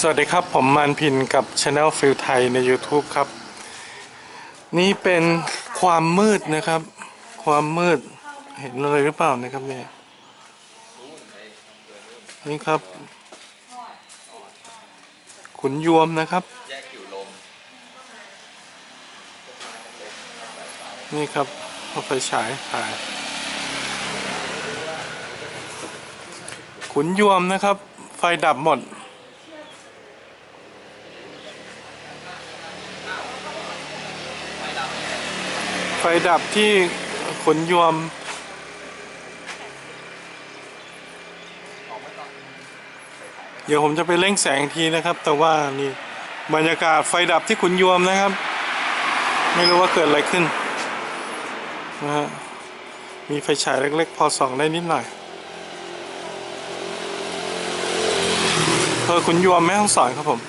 สวัสดีครับ ผมมานพินกับ Channel ฟิลไทยใน YouTube ครับ นี่เป็นความมืดนะครับ ความมืดเห็นอะไรหรือเปล่านะครับเนี่ยนี่ครับ ขุนยวมนะครับ นี่ครับเอาไฟฉายถ่ายขุนยวมนะครับ ไฟดับหมด ไฟดับที่ขุนยวมเดี๋ยวผมจะไปเร่งแสงทีนะครับ แต่ว่านี่บรรยากาศไฟดับที่ขุนยวมนะครับ ไม่รู้ว่าเกิดอะไรขึ้นนะฮะมีไฟฉายเล็กๆ พอส่องได้นิดหน่อยเพอขุนยวมแม่ห้องสอนครับผม